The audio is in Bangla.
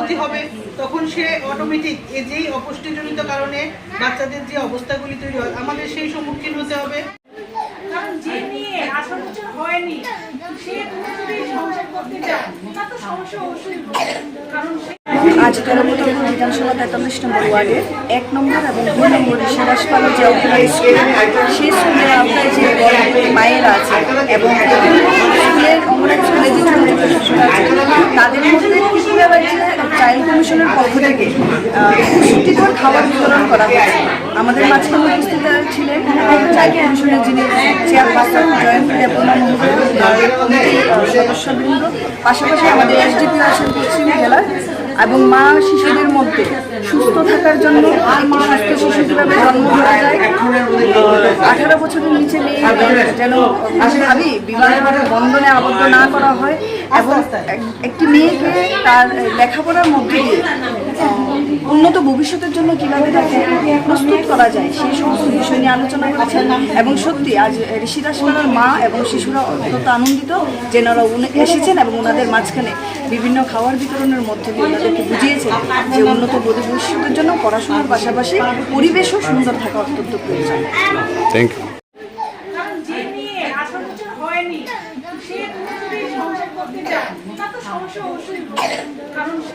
গর্ভবতী হবে তখন সে অটোমেটিক এই যেই অপুষ্টিজনিত কারণে বাচ্চাদের যে অবস্থাগুলি তৈরি হয় আমাদের সেই সম্মুখীন হতে হবে। কারণ যে মেয়ে আঠারো বছর হয়নি সে যদি সংসার করতে চাও তার তো সমস্যা অবশ্যই কারণ সে আজ তেরোমতপুর বিধানসভা তেতাল্লিশ নম্বর ওয়ার্ডে এক নম্বর এবং দুই নম্বর সিরাজপাল যে অভিনয় স্কুল সেই স্কুলের আওতায় যে মায়েরা আছে এবং স্কুলের স্কুলে যে ছোট ছোট তাদের মধ্যে চাইল্ড কমিশনের পক্ষ থেকে পুষ্টিকর খাবার বিতরণ করা হয়েছে। আমাদের মাঝখানে উপস্থিত ছিলেন চাইল্ড কমিশনের যিনি চেয়ারপারসন জয়ন্তী সদস্যবৃন্দ। পাশাপাশি আমাদের এসডিপি আছেন পশ্চিম জেলার এবং মা শিশুদের মধ্যে সুস্থ থাকার জন্য সুস্থ শিশু কীভাবে জন্ম দেওয়া যায়। আঠারো বছরের নিচে মেয়ে যেন ভাবি বিবাহের বন্ধনে আবদ্ধ না করা হয় এবং এক- একটি মেয়েকে তার লেখাপড়ার মধ্যে দিয়ে উন্নত ভবিষ্যতের জন্য কীভাবে তাকে প্রস্তুত করা যায় সেই সমস্ত বিষয় নিয়ে আলোচনা করেছেন। এবং সত্যি আজ ঋষিদাস পাড়ার মা এবং শিশুরা অত্যন্ত আনন্দিত যে ওনারা এসেছেন এবং ওনাদের মাঝখানে বিভিন্ন খাওয়ার বিতরণের মধ্যে দিয়ে ওনাদেরকে বুঝিয়েছেন যে উন্নত ভবিষ্যতের জন্য পড়াশোনার পাশাপাশি পরিবেশও সুন্দর থাকা অত্যন্ত প্রয়োজন। থ্যাংক ইউ হয়নি সে যদি সংসার করতে তো সমস্যা অবশ্যই। কারণ সে